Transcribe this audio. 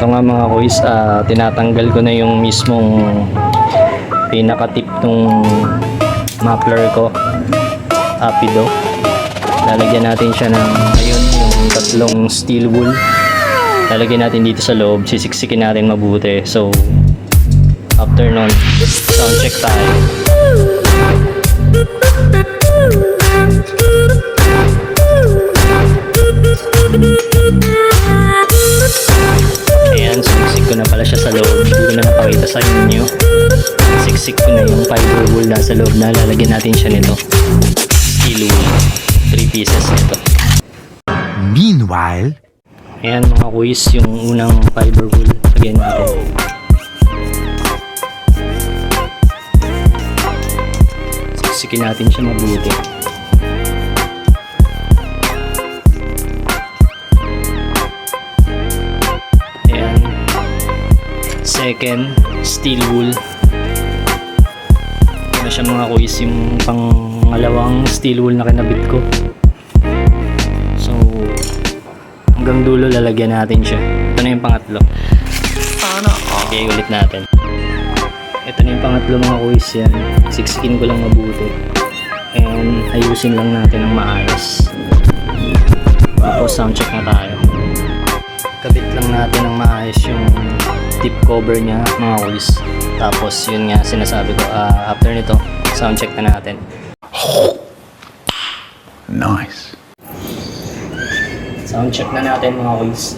Ito nga mga kuys, ah, tinatanggal ko na yung mismong pinaka-tip nung muffler ko. Apido. Lalagyan natin siya ng ayun, yung tatlong steel wool. Lalagyan natin dito sa loob, sisiksikin natin mabuti. So, after nun, sound check tayo. Ayan, siya sa loob. Hindi ko na napakita sa inyo. Siksik ko na yung fiber wool na sa loob na lalagyan natin siya nito. Steel wool. 3 pieces nito. Meanwhile, Ayan mga kuis, yung unang fiber wool. Lagyan natin. Siksikin natin siya mabuti. Second, steel wool. Ano siya mga kuis, yung pangalawang steel wool na kinabit ko. So, hanggang dulo lalagyan natin siya. Ito na yung pangatlo. Okay, ulit natin. Ito na yung pangatlo mga kuis yan. Siksikin ko lang mabuti. And ayusin lang natin ng maayos. Tapos sound check na tayo. Kabit lang natin ng maayos yung tip cover niya mga kuis. Tapos yun nga sinasabi ko, ah, after nito, sound check na natin. nice. Sound check na natin mga kuis.